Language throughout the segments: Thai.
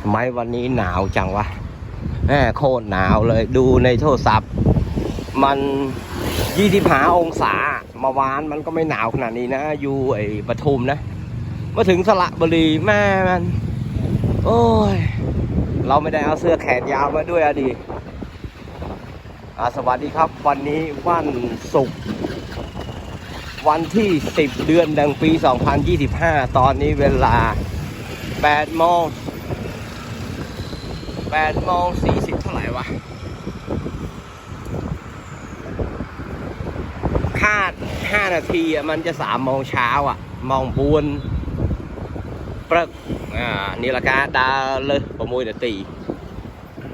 ทำไมวันนี้หนาวจังวะแหมโคตรหนาวเลยดูในโทรศัพท์ มันยี่สิบหาองศาเมาวานมันก็ไม่หนาวขนาดนี้นะ อยู่ไอ้ปทุมนะ มาถึงสระบุรีแม่มัน โอ้ย เราไม่ได้เอาเสื้อแขนยาวมาด้วยอะดีอ่าสวัสดีครับ วันนี้วันศุกร์วันที่ 10 เดือนดังปี 2025 ตอนนี้เวลา8โมง 8โมง40เท่าไหร่วะ คาด5นาทีอะมันจะ3โมงเช้าอะ มองบวนปรึกอ่า นี่ละกาดาเลยประมวยเดยวตี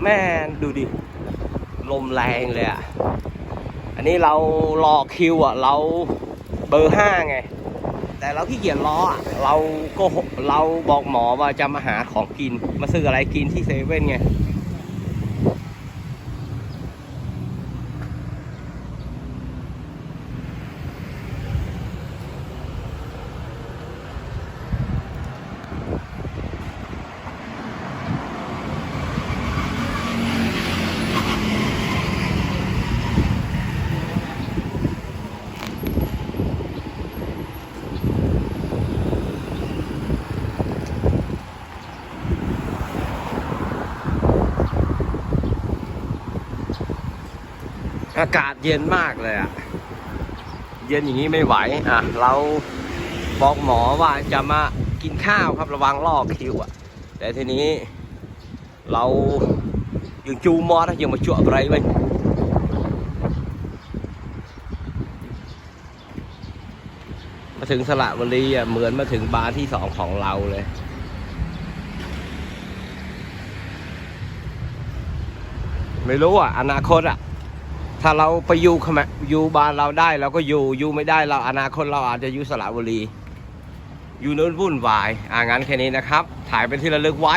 แม่ดูดิ ลมแรงเลยอะ อันนี้เรารอคิวอะ เราเบอร์ห้าไง แต่เราขี้เกียจรออะเราก็เราบอกหมอว่าจะมาหาของกิน มาซื้ออะไรกินที่เซเว่นไง อากาศเย็นมากเลยอะ เย็นอย่างนี้ไม่ไหวอะ เราบอกหมอว่าจะมากินข้าวครับระวังลอกคิวอะ แต่ทีนี้ เรายังจูมอนะยังมาจวบอะไรไหมมาถึงสระบุรีอะเหมือนมาถึงบาร์ที่สองของเราเลยไม่รู้อะ อนาคตอะ ถ้าเราไปอยู่ขมอยู่บ้านเราได้เราก็อยู่อยู่ไม่ได้เราอนาคตเราอาจจะอยู่สระบุรี อยู่นู้นวุ่นวายอ่างั้นแค่นี้นะครับ ถ่ายเป็นที่ระลึกไว้